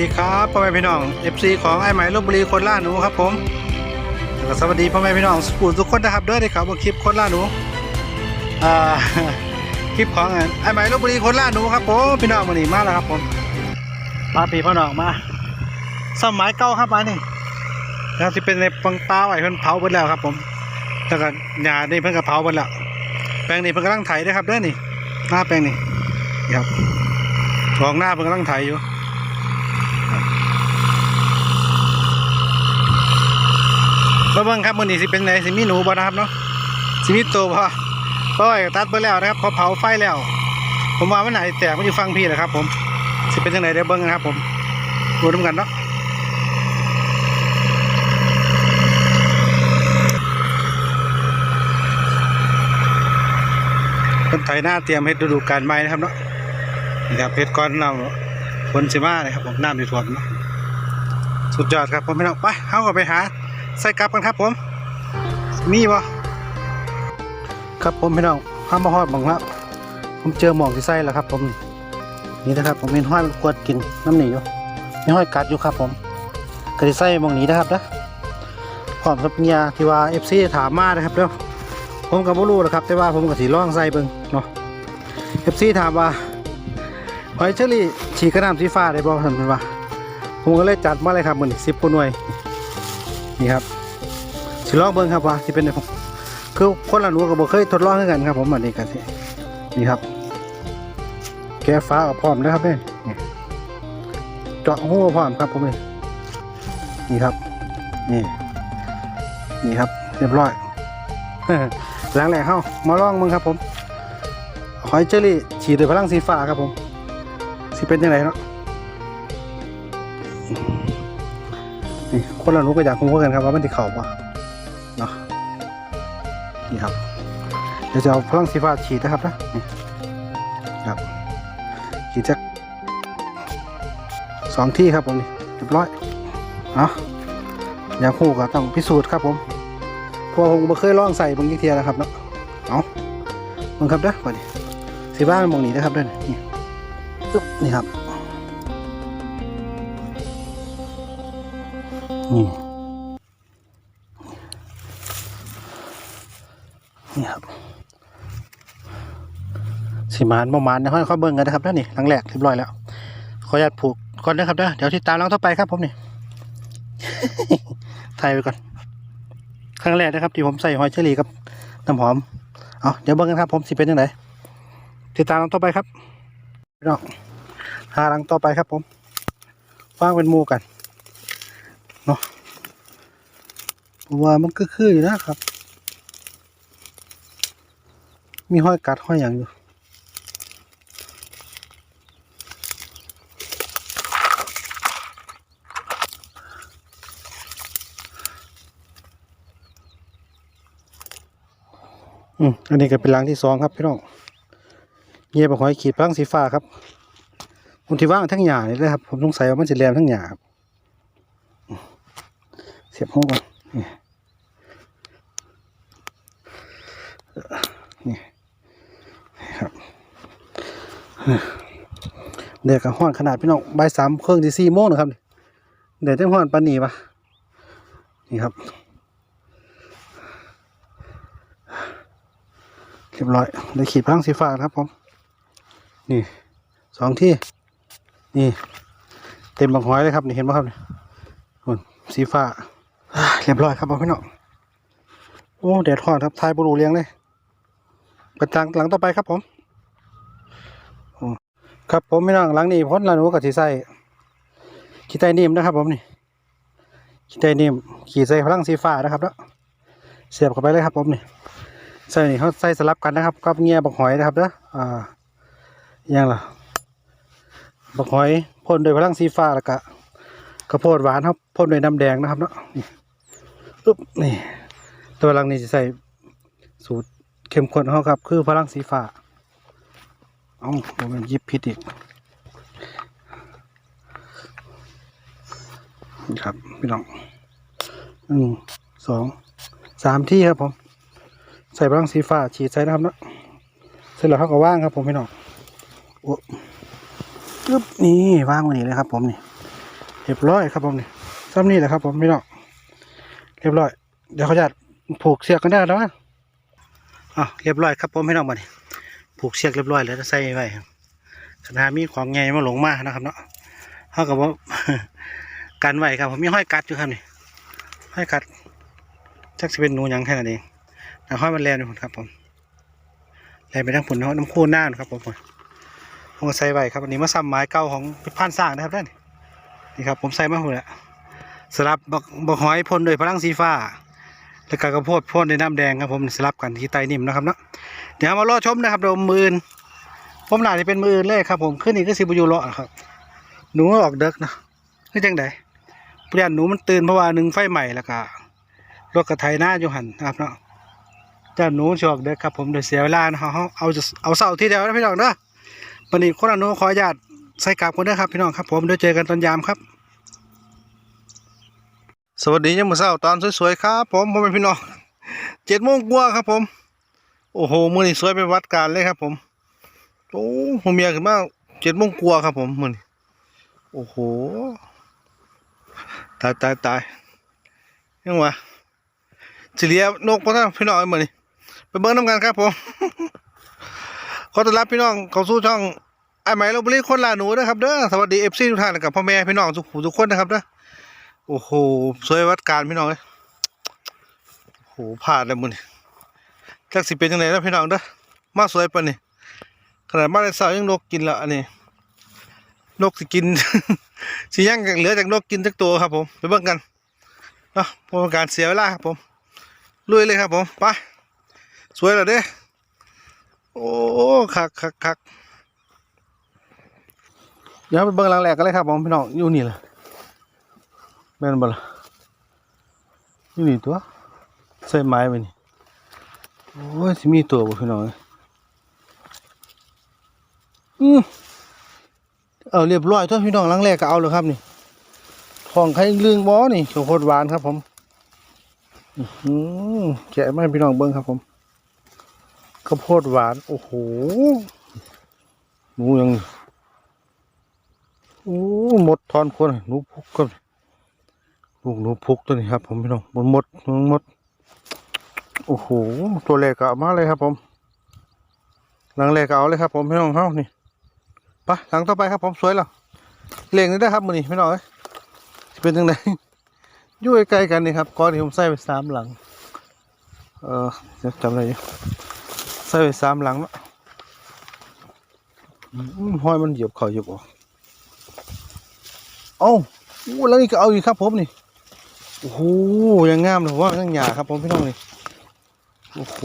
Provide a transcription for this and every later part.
ดีครับพ่อแม่พี่น้อง FC ของไอ้ไหมลบบุรีคนล่าหนูครับผมแล้วก็สวัสดีพ่อแม่พี่น้องสุขุมทุกคนนะครับเด้อที่เขามาคลิปคนล่าหนูอ่าคลิปของไอ้ไหมลบบุรีคนล่าหนูครับผมพี่น้องมาหนีมาแล้วครับผมมาพี่พ่อน้องมาสมัยเก่าครับมานี่นะครับที่เป็นในปังเปล่าไอ้เพิ่นเผาไปแล้วครับผมแล้วก็หญ้านี่เพิ่นก็เผาไปแล้วแปลงนี้เพิ่นกำลังไถด้วยครับเด้อนี่หน้าแปลงนี่ครับทองหน้าเพิ่นกำลังไถอยู่ มาเบิ่งครับมื้อนี้สิเป็นไงสิมีหนูบ่นะครับเนาะสิมีตัวบ่เพราะว่าตัดไปแล้วนะครับเขาเผาไฟแล้ว ผมว่ามันไหนแตกมันอยู่ฟังพี่แหละครับ ผมสิเป็นจังไดเดี๋ยวเบิ่งกันครับ ผมดูนํกันเนาะคนไถหน้าเตรียมเฮ็ดฤดูกาลใหม่นะครับเนาะนี่ครับเฮ็ดก่อนเราฝนสิมาเลยครับผมน้ำสิท่วมเนาะสุดยอดครับผมพี่น้องไปเฮาก็ไปหา ใส่กลับกันครับผม มีบ่ครับผมพี่น้องห้ามมาฮอดบังแล้วผมเจอหมองที่ใส่แล้วครับ ผม นี่นะครับ ผมเห็นห้อยกวดกินน้ำหนีอยู่มีห้อยกัดอยู่ครับ ผมก็จะใส่หมองนี้นะครับนะพร้อมสับยที่ว่าเอฟซีถามมานะครับเด้อผมก็บ่รู้นะครับ แต่ว่าผมก็สิลองใส่เบิงเนาะเอฟซีถามว่าหอยเชอรี่ฉีกกระน้ำสีฟ้าได้บ่ท่านเพิ่นว่าผมก็เลยจัดมาเลยครับมือนี้10กว่าหน่วย นี่ครับสิลองเบิ่งครับว่าสิเป็นไงผมคือคนละหนูก็บ่เคยทดลองด้วยกันครับ ผมอันนี้กันสินี่ครับ แกะฟ้าเอาพร้อมนะครับเนี่ยนี่เจาะหูพร้อมครับผมนี่นี่ครับ นี่ นี่ครับ เรียบร้อยหลังแหลกเข้ามาลองมึงครับผมหอยเจอรี่ฉีดด้วยพลังสีฟ้าครับผม สิเป็นยังไงเนาะ คนเรารู้ก็อยากคุ้กันครับว่ามันจะเข่าปะเนาะนี่ครับ เดี๋ยวจะเอาพลังสีฟ้าฉีดนะครับนะนี่ครับฉีดจากสองที่ครับผมนี่เรียบร้อยเนาะอยากคู่ก็ต้องพิสูจน์ครับผมพราะว่าผมไม่เคยลองใส่บางทีเทียนะครับเนาะเอามึงครับเด้อก่อนดิสีฟ้ามันมองหนีนะครับเด้อนี่ปึ๊บนี่ครับ นี่นี่ครับสีมานประมาณนะค่อยเขาเบิ่งกันนะครับแล้วนี่หลังแหลกเรียบร้อยแล้วขออนุญาตผูกก่อนนะครับนะเดี๋ยวที่ตามหลังต่อไปครับผมนี่ถ่ายไปก่อนครั้งแรกนะครับที่ผมใส่หอยเชอรี่กับน้ำหอมเอาเดี๋ยวเบิ่งกันครับ ผมสิเป็นยังไงติดตามหลังต่อไปครับพี่น้องหาหลังต่อไปครับผมวางเป็นมูกัน เพราะว่ามันก็คืออยู่นะครับ มีห้อยกัดห้อยอย่างอยู่อืมอันนี้ก็เป็นรังที่สองครับพี่น้องเงียบหอยขีดรังสีฟ้าครับผมที่ว่างทั้งหยาเลยครับ ผมสงสัยว่ามันจะแรมทั้งหยาครับ สียบหัวก่อนนี่ครับเด็กกับห้อนขนาดพี่น้องใบสามเครื่องที่สี่โมงนะครับเดี๋ยวจะห้อนปานนีปะนี่ครับเรียบร้อยได้ขีดพังสีฟ้าครับผมนี่สองที่นี่ เต็มบังหอยเลยครับนี่เห็นไหมครับนี่นู่นสีฟ้า เรียบร้อยครับผมพี่น้องโอ้แดดร้อนครับทายบุรูเลี้ยงเลยประจังหลังต่อไปครับผมโอ้ครับผมไม่น้องหลังนี้พ้นลานูกับสีใส่ขีไตนิ่มนะครับ ผมนี่ขี้ไตนิ่มขี่ใส่พลังสีฟ้านะครับแล้วเสียบเข้าไปเลยครับ ผมนี่ใส่นี่เขาใส่สลับกันนะครับกับเงี้ยบักหอยนะครับเด้ออ่าอยังล่ะบักหอยพ่นด้วยพลังสีฟ้าแล้วก็กระโพดหวานครับพ่นด้วยน้ำแดงนะครับเนาะนี่ ปึ๊บนี่ ตัวหลังนี้จะใส่สูตรเข้มข้นเขาครับ คือพลังสีฟ้าเอาผมมันยิบพิษอีกนี่ครับ พี่น้องหนึ่งสองสามที่ครับผม ใส่พลังสีฟ้าฉีดใส่นะครับเนาะเสร็จแล้วเขาก็ว่างครับผมพี่น้องโอ้ปึ๊บนี่ว่างวันนี้เลยครับ ผมนี่เรียบร้อยครับผมนี่ซ้ำนี่แหละครับผมพี่น้อง เรียบร้อย เดี๋ยวเขาจะผูกเชือกกันได้แล้วมั้งอะเรียบร้อยครับผมพี่น้องมาดิผูกเชือกเรียบร้อยแล้วจะใส่ไว้ขณะมีของไงมาหลงมานะครับเนาะเขากับว่ากันไว้ครับผมมีห้อยกัดอยู่ครับนี่ห้อยกัดจักจะเป็นนูยังแค่นั้นเองแต่ห้อยมันแลนอยู่ครับผมแลนไปทั้งผุนเนาะน้ำคู่หน่านครับผมผมใส่ไว้ครับอันนี้มาซ้ำไม้เก่าของพิพานสร้างนะครับด้านนี่ครับผมใส่มาหมดแล้ว สลับบักบักหอยพ่นด้วยพลังสีฟ้า แล้วก็กระโพดพ่นในน้ำแดงครับผมสลับกันที่ไตนิ่มนะครับเนาะเดี๋ยวมารอชมนะครับเดี๋ยวมือนผมหนาจะเป็นมืออนเลยครับผมขึ้นนี่ก็สิบอยูเลาะครับ หนูออกเด็กนะคือจังไดเพื่อนหนูมันตื่นเพราะว่าหนึ่งไฟใหม่แล้วก็รถกระไทยหน้าอยู่หันนะครับเนาะจ้าหนูชอกเด็กครับผมเดี๋ยวเสียเวลานะเขาเอาเอาเสาที่เดียวนะพี่น้องเด้อวันนี้คนละหนูขออนุญาตใส่กลับคนเด้อครับพี่น้องครับผมเดี๋ยวเจอกันตอนยามครับ สวัสดียามมื้อเช้าตอนสวยๆครับผมผมเป็นพี่น้องเจ็ดโมงกว่าครับผม โอ้โหมื้อนี้สวยไปวัดการเลยครับ ผมโอ้ผมเมียขึ้นมาเจ็ดโมงกว่าครับ ผมมื้อนี้โอ้โหตายตายตายยังวะสิเลียนกพ่อท่านพี่น้องไอ้มื้อนี้ไปเบิ่งน้ำกันครับผมขอต้อนรับพี่น้องเข้าสู่ช่องไอ้ไหมเราบริคนลาหนูนะครับเด้อสวัสดีเอฟซีทุกท่านกับพ่อแม่พี่น้องทุกทุกคนนะครับเด้อ โอ้โหสวยวัดการพี่น้องเลยโอ้โหพลาดเลยมึงจักสิเป็นยังไงแล้วพี่น้องเด้อมาสวยปะนี่ขนาดมาในสาวยังนกกินละอันนี้นกสิกินสิย่างเหลือจากนกกินสักตัวครับผมไปเบิ่งกันเนาะพราะเป็นการเสียเวลาครับผมลุยเลยครับผมไปสวยแล้วเด้โอ้คักคักคักเดี๋ยวไปเบิ่งหลังแรกกันเลยครับผมพี่น้องอยู่นี่แหละ แม่นบ่ล่ะนี่นี่ตัวใส่ไม้ไปนี่โอ้ยสิมีตัวบ่พี่น้องอือเอาเรียบร้อยตัวพี่น้องลังแรกก็เอาเลยครับนี่ของใครลืงบ่นี่ข้าวโพดหวานครับผมอือหือแกะมาให้พี่น้องเบิ่งครับผมข้าวโพดหวาน โอ้โหหนูยังโอ้หมดทอนคนหนูพุกก็ ลูกหนูพุกตัวนี้ครับผมพี่น้องหมดหมดหมดหมด โอ้โห ตัวแรกก็เอามาเลยครับผม หลังแรกก็เอาเลยครับผมพี่น้องเฮานี่ไปหลังต่อไปครับผมสวยแล้วเล่งนี่ได้ครับมือนี้พี่น้องเอ้ยสิเป็นยังไงยู่ใกล้กันนี่ครับก้อนที่ผมใส่ไปสามหลัง เออจำอะไรอยู่ใส่ไปสามหลังเนาะห้อยมันเหยียบเข่าเหยียบออกเอ้าอู้แล้วนี่ก็เอาอีกครับผมนี่ โอ้โหยังงามเลยว่ายังหยาครับผมพี่น้องนี่โอ้โห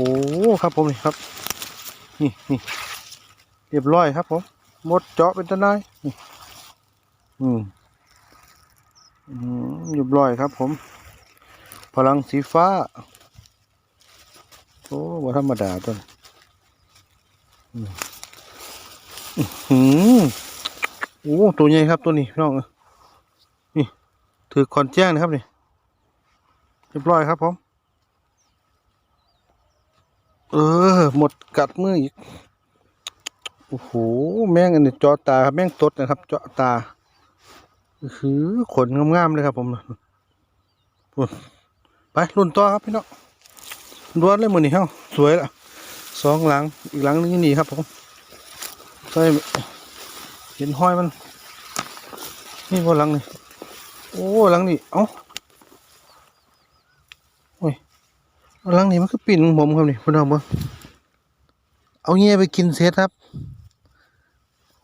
ครับผมนี่ครับ นี่นี่เรียบร้อยครับผมหมดเจาะเป็นตะนายนี่อืมเรียบร้อยครับผม พลังสีฟ้าโอ้ว่ธรรมดาต้นอื้มโอ้ตัวใหญ่ครับตัวนี้พี่น้องนี่ถือคอนแจ้งนะครับนี่ รียบร้อยครับผม เออ หมดกัดมืออีก โอ้โห แม่งอันนี้จาะตาครับ แม่งตดนะครับจาะตาคือขนงามๆเลยครับผมไปรุ่นต่อครับพี่น้องล้วนเลยมือนี่เฮ้าสวยละสองหลังอีกหลังนึงนี่ครับผมใช่เห็นห้อยมัน นี่ว่าหลังนี่โอ้หลังนี่เอ้า เอา หลังนี้มันก็ปิ่นของผมครับนี่พี่น้องบ่เอาเงี้ยไปกินเสร็จครับ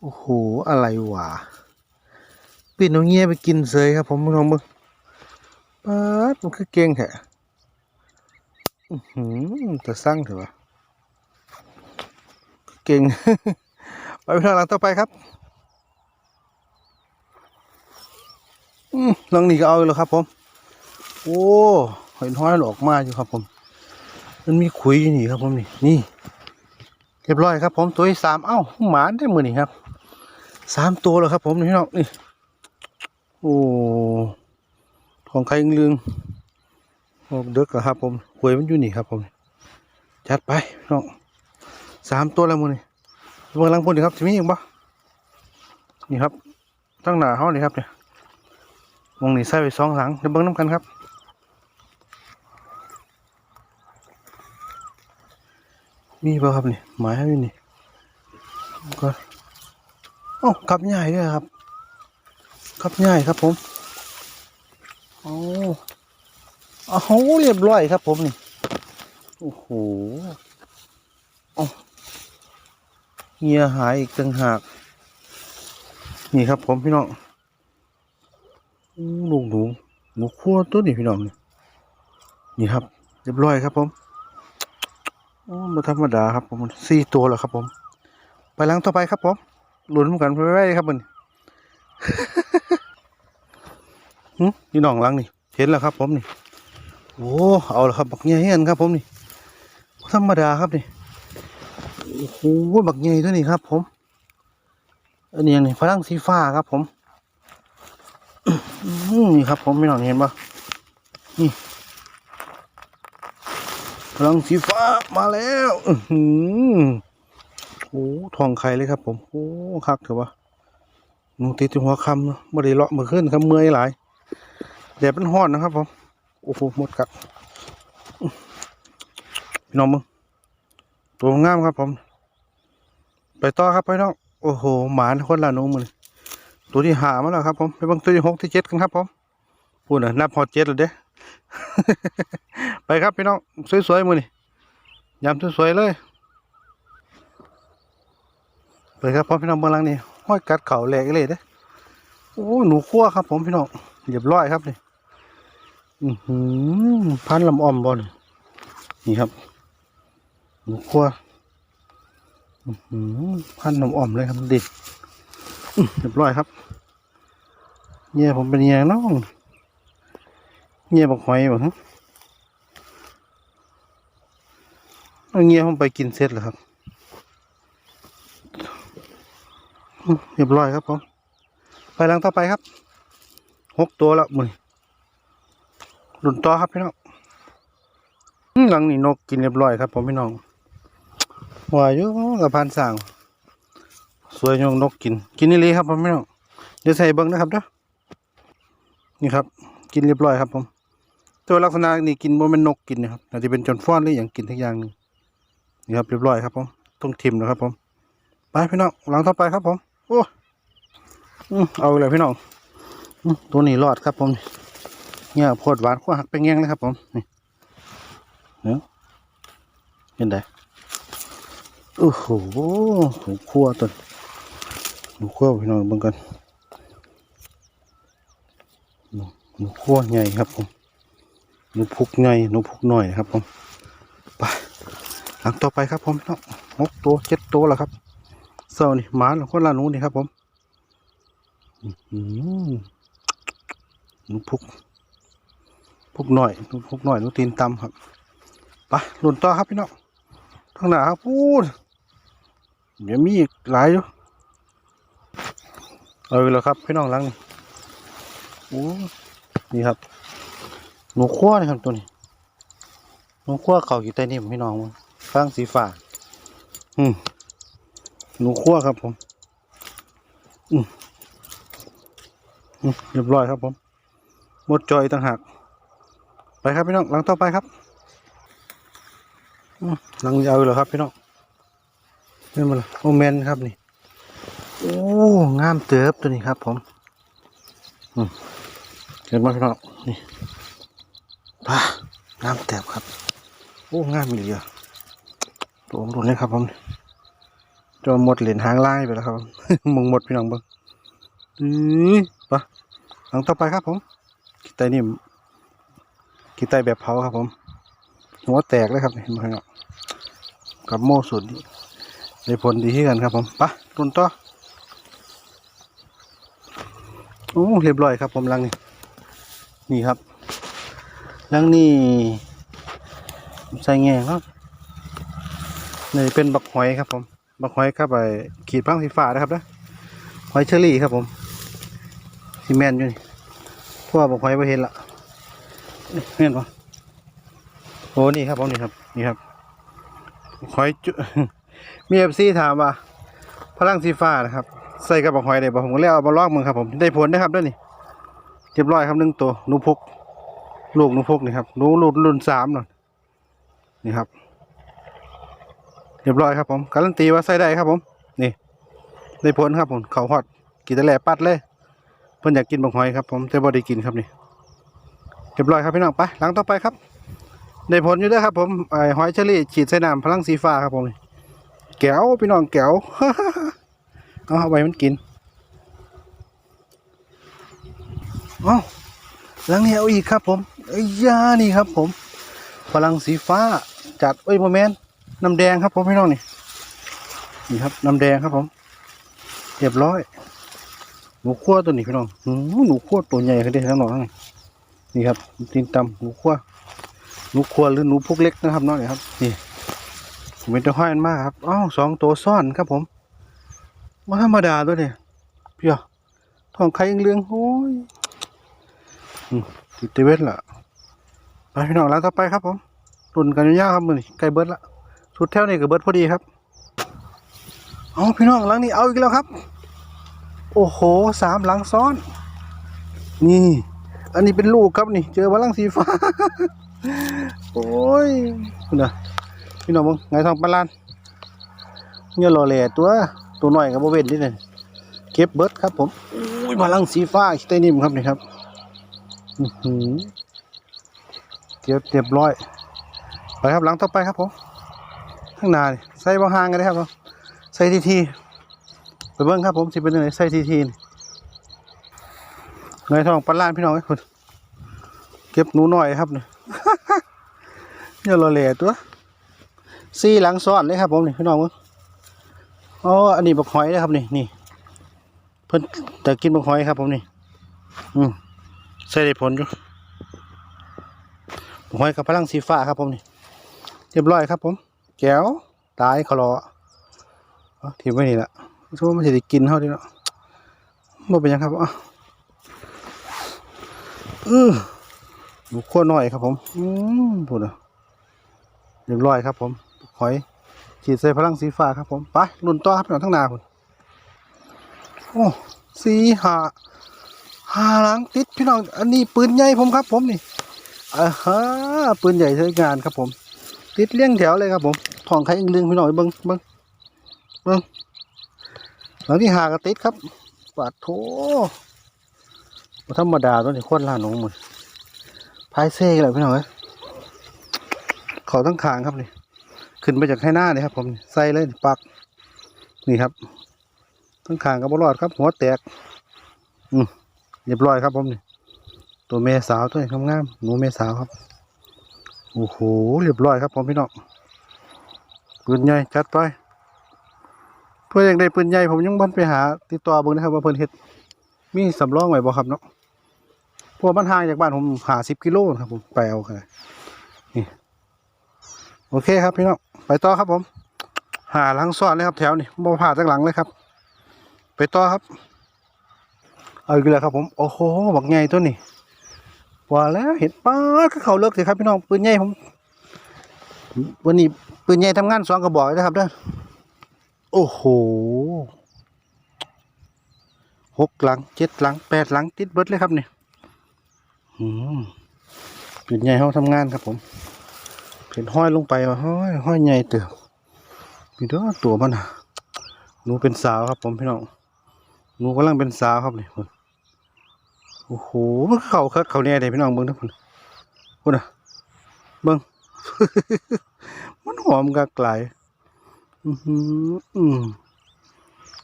โอ้โห อะไรวะ ปิ่นเอาเงี้ยไปกินเสยครับ ผมพี่น้องบ่ป๊าดมันคือเก่งแท้หือแต่สร้างเถอะเก่ง ไปพี่น้องหลังต่อไปครับอืมหลังนี้ก็เอาอีกแล้วครับผม โอ้เห็นห้อยหลอกมาอยู่ครับผม มันมีขุยอยู่นี่ครับผมนี่นี่เรียบร้อยครับผมตัวที่สามเอ้าหมาได้มือนี่ครับสามตัวแล้วครับ ผมนี่น้องนี่โอ้ของใครลืงออกเด็กเหรอครับ ผมขุยมันอยู่นี่ครับ ผม จัดไปพี่น้องสามตัวแล้วมือนี่เบื้องหลังพนนี่ครับจะมีอีกปะนี่ครับตั้งหน้าเขานี่ครับเนี่ยวงนี้ใส่ไปสองหลังเดี๋ยวเบิ้งน้ำกันครับ มีป่ะครับนี่หมายให้อยู่นี่ก็อ้าขับใหญ่ด้วยครับขับใหญ่ครับผมโอ้เอาเรียบร้อยครับผมนี่โอ้โหเอ้าเงียหายอีกต่างหาก นี่ครับผมพี่น้องลูกหนูหนูขั้วตัวนี้พี่น้องนี่นี่ครับ เรียบร้อยครับผม โอ้มาธรรมดาครับผมสี่ตัวแล้วครับผม ไปลังต่อไปครับผมหลุนเหมือนกันไปไว้ครับมันหึพี่น้องลังนี่ เห็นแล้วครับ ผมนี่ โอ้ เอาล้วครับ บักใหญ่เห็นครับ ผมนี่ ธรรมดาครับนี่ โอ้โหบักใหญ่ตัวนี้ครับ ผม อันนี้นี่ฝรั่งสีฟ้าครับ ผมนี่ครับ ผมไม่น้องเห็นปะนี่ ฝรั่งสีฟ้ามาแล้วอือหือโอ้ทองไข่เลยครับ ผมโอ้คักเถอะวะหนูติดหัวคำเนาะบ่ได้เลาะมือขึ้นครับเมื่อยหลายแดดมันร้อนนะครับผมโอ้โหหมดกัดพี่น้องมึงตัวงามครับผม ไปต่อครับพี่น้องโอ้โหหมานคนละนูมือตัวที่หามาแล้วครับผมไปบังตัวที่หกที่เจ็ดกันครับผมพูดน่ะนับพอเจ็ดแล้วเด้ ครับพี่น้องสวยๆมือนี่ยำสวยๆเลยไปครับพ่อพี่น้องเบื้องหลังนี่ห้อยกัดเข่าแหลกเลยเด้โอ้หนูคั่วครับ ผมพี่น้องเรียบร้อยครับนี่อือหือพันลำอ่อมบอลนี่ครับ หนูคั่วอื้อหือพันนมอ่อมเลยครับดิอื้อเรียบร้อยครับเงี้ยผมเป็นเงี้ยน้องเงี้ยบักหอยบ่ฮะ เงี้ยผมไปกินเสร็จแล้วครับ เรียบร้อยครับผม ไปลังต่อไปครับ หกตัวแล้วมือหลุนต่อครับพี่น้องหลังนี่นกกินเรียบร้อยครับผมพี่น้องว่าอยู่กับพันสั่งสวยยงนกกิน กินนี่เลยครับผมไม่ต้อง เดี๋ยวใส่เบิ้งนะครับเด้อนี่ครับ กินเรียบร้อยครับผม ตัวลักษณะนี่กินบ่แมันนกกินนะครับอาจจะเป็นจนฟ้อนหรืออย่างกินทุกอย่างนึง นี่ครับเรียบร้อยครับผมต้องทิมนะครับผมไปพี่น้องหลังต่อไปครับผมโอ้อืมเอาเลยพี่น้องตัวนี้รอดครับผมเนี่ยโพดหวานขั้วหักไปแง่งเลยครับผมนี่เนาะเห็นไดโอ้โหหนูคั่วตัวหนูคั่วพี่น้องเบิ่งกันหนูหนูคั่วใหญ่ครับผมหนูพุกใหญ่หนูพุกหน่อยครับผมไป หลังต่อไปครับผมพี่น้องหกตัวเจ็ดตัวแล้วครับเศร้านี่หมาหรือคนละหนูนี่ครับผมอื้อหือหนูพุกพุกหน่อยหนูพุกหน่อยหนูตีนตำครับไปหลุนต่อครับพี่น้องทางหน้าครับพูดเดี๋ยวมีอีกหลายอยู่เอาไปแล้วครับพี่น้องลังนี่โอ้นี่ครับหนูขั้วนี่ครับตัวนี้หนูขั้วเขาอยู่ใต้นี่พี่น้องมัน ฟางสีฟ้าอืมหนูขั้วครับผมอืมอืมเรียบร้อยครับผม หมดจอยต่างหาก ไปครับพี่น้อง หลังต่อไปครับอืมหลังยาวเลยครับพี่น้องนี่มันโอแมนครับนี่ โอ้ งามเติบตัวนี้ครับ ผมอืมเห็นไหมพี่น้อง นี่ป้างามเติบครับ โอ้ งามอีเหลย ตัวผมดูเลยครับผมจนหมดเหรียญหางล่างไปแล้วครับมึงหมดพี่น้องเบ้งอือปะหลังต่อไปครับผมกีไตนี่กีไตแบบเผาครับผม หัวแตกเลยครับเห็นไหมครับกับโม่สุดได้ผลดีที่กันครับผมไปะตุนต่อโอ้เรียบร้อยครับผมลังนี่นี่ครับลังนี่ใส่แง่ครับ นี่เป็นบักหอยครับผม บักหอยครับไปขีดพังสีฟ้านะครับนะหอยเชอรี่ครับผมซีเมนต์อยู่นี่เพราะว่อบักหอยไปเห็นละเห็นปะโอ้นี่ครับผมนี่ครับนี่ครับหอยจุมีเอฟซีถามว่าพลังสีฟ้านะครับ ใส่กระบอกหอยได้บ่ผมก็เลยเอามาลอกมึงครับผมได้ผลนะครับด้วยนี่เรียบร้อยครับหนึ่งตัวนูพุกลูกนูพุกนี่ครับหนูรุ่นรุ่นสามเนาะนี่ครับ เรียบร้อยครับผมการันตีว่าใส่ได้ครับผม นี่ ได้ผลครับผมเขาฮอดกินแต่แหล่ปัดเลย เพิ่นอยากกินบักหอยครับผมแต่บ่ได้กินครับนี่เรียบร้อยครับพี่น้องไปหลังต่อไปครับได้ผลอยู่ด้วยครับ ผมไอหอยเชอรี่ฉีดใส่น้ำพลังสีฟ้าครับผมแก้วพี่น้องแก้วเอาไว้มันกินเอาหลังนี้เอาอีกครับผมไอ้ยานี่ครับผมพลังสีฟ้าจัดเอ้ยโมเมนต น้ำแดงครับผมพี่น้องนี่นี่ครับน้ำแดงครับผมเรียบร้อย หนูขั้วตัวนี้พี่น้องหนูขั้วตัวใหญ่ขึ้นได้ทั้งหมดทั้งนี้นี่ครับตีนตำหนูขั้วหนูควหรือหนูพวกเล็กนะครับน้องนี่ครับนี่ผมเป็นตัวห้อยมากครับอ้าวสองตัวซ่อนครับผมมาธรรมดาตัวเนี่ยเพียวทองไข่เรืองโอ้ยติดเวทละไปพี่น้องร้านต่อไปครับผมตุนกันยาวๆครับมือนไกล้เบิร์ดละ สุดแถวนี่ก็เบิร์ดพอดีครับเอาพี่น้องหลังนี้เอาอีกแล้วครับ โอ้โหสามหลังซ้อน นี่ อันนี้เป็นลูกครับนี่ เจอพลังสีฟ้า โอ้ยคุณน่ะพี่น้องมึงไงทองปลาลานเนี่ยรอแหล่ตัว ตัวน้อยกับโบเวนนี่เนี่ยเก็บเบิร์ดครับผมโอ้ยพลังสีฟ้าคิดได้นิ่มครับนี่ครับอื้อหือเก็บเรียบร้อย ไปครับหลังต่อไปครับผม ข้างหน้าใส่บางหางกันได้ครับผมใส่ทีทีไปเบิ้งครับผมสิเป็นยังไงใส่ทีทีนี่ไงทองปลาลานพี่น้องไอ้คุณเก็บหนูหน่อยครับนี่เนี่ยเราเหล่ตัวซี่หลังซ้อนเลยครับผมนี่พี่น้องมึงอ๋ออันนี้บักหอยนะครับนี่นี่เพิ่นจะกินบักหอยครับผมนี่อืมใส่ได้ผลอยู่บักหอยกับพลังสีฟ้าครับผมนี่เรียบร้อยครับผม แก้วตายเขารอเอาทิ้งไว้นี่แหละชั่วมันจะได้กินเท่านี้เนาะบ่เป็นยังครับอะอือหมูขั้วหน่อยครับผม อืมพูดนะเรียบร้อยครับผม หอยฉีดใส่พลังสีฟ้าครับผม ไปลุ่นต่อครับพี่น้องทั้งนาคุณโอ้สีหาหาหลังติดพี่น้อง อันนี้ปืนใหญ่ผมครับ ผมนี่อ่าฮะปืนใหญ่ใช้งานครับผม ติดเลี้ยงแถวเลยครับผม ทองไข่อิงเลืองพี่น้องเบิ้งเบิ้งเบิ้งหลังที่หากระติดครับปาดโถบ่ธรรมดาตัวนี้โคตรล่าหนองหมดพายเซ่เลยพี่น้องเอ้ยเขาทั้งขางครับนี่ขึ้นมาจากให้หน้าเลยครับ ผมใส่เลยปัก นี่ครับทั้งขางกับบรอดครับ หัวแตก อืมเรียบร้อยครับผมนี่ตัวเมสาวตัวนี้งามๆหนูเมสาวครับโอ้โหเรียบร้อยครับผมพี่น้อง ปืนใหญ่จัดไป เพื่ออย่างใดปืนใหญ่ผมยังบันไปหา ติดต่อเบิ่งนะครับว่าเพิ่นเฮ็ดมีสำรองไว้บ่ครับเนาะพวกมันห่างจากบ้านผมหาสิบกิโลนะครับผมไปเอากันนี่โอเคครับพี่น้องไปต่อครับผม หาหลังซ้อนเลยครับ แถวนี่บ่ผ่าจากหลังเลยครับ ไปต่อครับเอาอีกแล้วครับผมโอ้โหบักใหญ่ตัวนี้ว่าแล้วเห็นป้าก็เขาเลิกสิครับพี่น้องปืนใหญ่ผม วันนี้ปืนใหญ่ทำงานสองกระบอกเลยนะครับเด้อโอ้โหหกหลังเจ็ดหลังแปดหลังติดเบิดเลยครับเนี่อืมเป็นใหญ่เขาทำงานครับผมเป็นห้อยลงไปว่าห้อยห้อยใหญ่เติบมีตัวตัวมันน่ะหนูเป็นสาวครับผมพี่น้องหนูกำลังเป็นสาวครับเนี่คุณโอ้โหมันเขาคักเขาเนี่ยเด้พี่น้องเบิ้งทุกคนคุณน่ะเบิ้ง มันหอมกะไกลอือหืออืม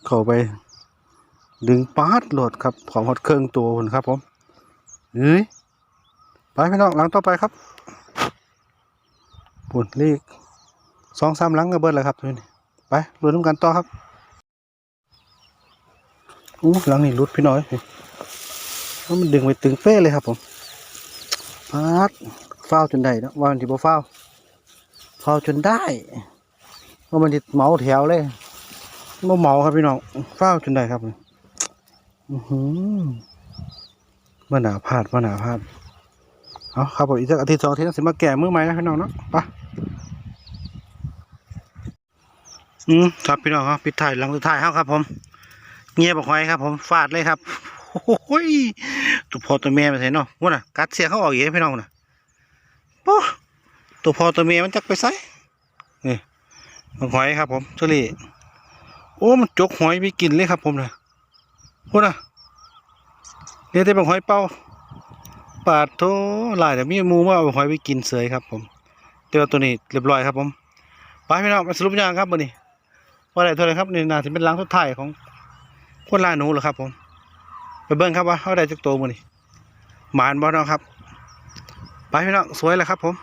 เข้าไป ดึงปาดโหลดครับ ของหดเครื่องตัวคุณครับ ผมเฮ้ยไปพี่น้องหลังต่อไปครับปุ่นเลขสองสามหลังก็เบิดแล้วครับทุกนไปรวมกันต่อครับอู้หลังนี่รุดพี่น้อยแล้วมันดึงไปตึงเฟ้เลยครับผมพาด ฟ้าวจนได้นะว่ามันที่บ่ฟ้าวฟ้าวจนได้ว่ามันที่เหมาแถวเลยบ่เหมาครับพี่น้องฟ้าวจนได้ครับอือหือมาหนาพลาดมาหนาพลาดเอาครับผมอีกสักอาทิตย์สองอาทิตย์สิมาแก่มือใหม่นะพี่น้องเนาะไปอืมครับพี่น้องครับปิดถ่ายหลังสุดท้ายครับครับ ผม เงียบบอกไว้ครับ ผมฟาดเลยครับโอ้ยตัวพ่อตัวแม่ไปใส่เนาะว่าน่ะกัดเสียเขาออกเยอีกพี่น้องน่ะ โอ้ตัวพ่อตัวแม่มันจักไปใส่นี่หอยครับผมเชอรี่โอ้มันจกหอยไปกินเลยครับผมนะพูดนะเนี่ยแต่บางหอยเป่าปาดโทหลายแต่มีมูว่าเอาหอยไปกินเสยครับ ผมเดี๋ยวตัวนี้เรียบร้อยครับผมไปพี่น้องมาสรุปยังครับวันนี้ว่าอะไรเท่าไรครับนี่นาจะเป็นล้างทุดท้ายของคนล่าหนูเหรอครับผม ไปเบิ่งครับว่าเขาได้จักตัวมื้อนี้หมานบ่เนาะครับ ไปพี่น้องสวยแล้วครับผม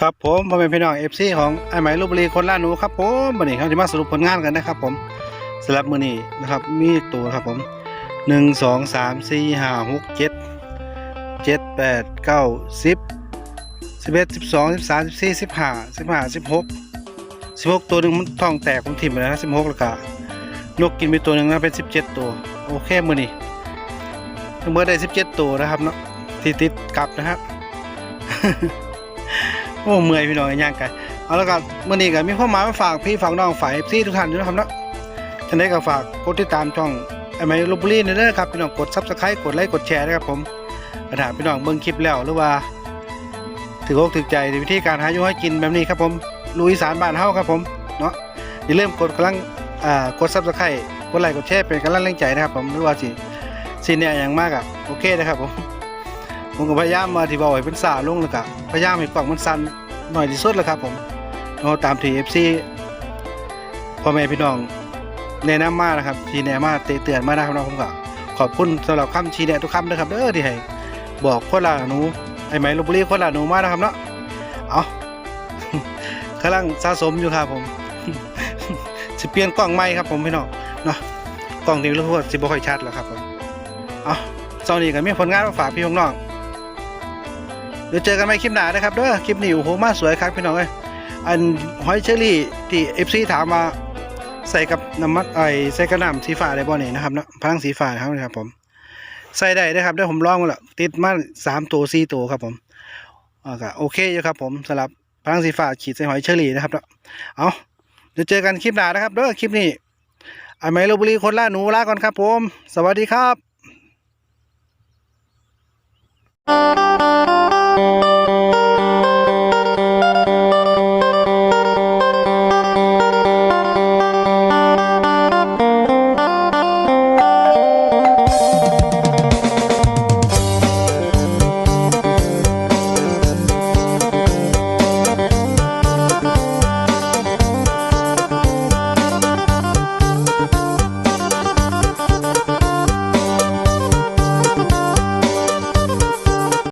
ครับผมพ่อแม่พี่น้อง FC ของไอ้ไหมลพบุรีคนล่าหนูครับผมวันนี้เขาจะมาสรุปผลงานกันนะครับ ผมสำหรับมือนี้นะครับมีตัวครับผมหนึ่งสองสามสี่ห้าหกเจ็ดเจ็ดแปดเก้าสิบสิบเอ็ดสิบสองสิบสามสิบสี่สิบห้าสิบห้าสิบหกสิบหกตัวหนึ่งมันท้องแตกผมถิ่มไปแล้วนะสิบหกแล้วก็นกกินไปตัวหนึ่งนะเป็นสิบเจ็ดตัว โอเคมือนี่ เมื่อได้สิบเจ็ดตัวนะครับเนาะที่ติดกลับนะครับโอ้เมื่อยพี่น้องย่างไก่เอาแล้วกันเมื่อนี้ก็มีข้อหมายมาฝากพี่ฝากน้องฝ่ายพี่ทุกท่านด้วยนะครับเนาะท่านใดก็ฝากกดติดตามช่องไอ้ไม้ลบบุรีนี่เด้อครับพี่น้องกดซับสไครต์กดไลค์กดแชร์นะครับผมกระถาพี่น้องเบิ่งคลิปแล้วหรือว่าถืออกถือใจในวิธีการหาอยู่ให้กินแบบนี้ครับผมลุยสารบ้านเฮาครับผมเนาะอย่าลืมกดกำลังอ่ากดซับสไครต์กดไลค์กดแชร์เป็นกำลังแรงใจนะครับผมหรือว่าสิ สิเนี่ยอย่างมากอะโอเคนะครับผมผมก็พยายามมาที่บอกให้เป็นสาลงแล้วก็พยายามให้กล่องมันสั้นหน่อยที่สุดแล้วครับผมเราตามที่ FC พ่อแม่พี่น้องแนะนำมานะครับชี้แนะมาเตะเตือนมานะครับเนาะผมก็ขอบคุณสำหรับคำชี้แนะทุกคำนะครับเด้อที่ให้บอกคนละหนูไอ้ไหมลพบุรีคนละหนูมานะครับเนาะเอากำลังสะสมอยู่ครับผมสิเปลี่ยนกล้องใหม่ครับผมพี่น้องเนาะกล้องนี้รู้ว่าสิบ่ค่อยชัดแล้วครับผม เอาเจ้านี้ก็มีผลงานมาฝากพี่น้องเดี๋ยวเจอกันใหม่คลิปหน้านะครับเด้อคลิปนี้โอ้โหมาสวยครับพี่น้องเอ้ยอันหอยเชอรี่ที่ FC ถามมาใส่กับน้ำมันไอใส่กระน้ำสีฟ้าได้บ่นี่นะครับเนาะพลังสีฟ้าครับนะครับผมใส่ได้นะครับเดี๋ยวผมลองมาแล้วติดมาสามตัวสี่ตัวครับผมอ่าก็โอเคอยู่ครับผมสำหรับพลังสีฟ้าขีดใส่หอยเชอรี่นะครับเนาะเอาเดี๋ยวเจอกันคลิปหน้านะครับเด้อคลิปนี้ไอ้ไมโลบุรีคนล่าหนูลาก่อนครับผม สวัสดีครับ Música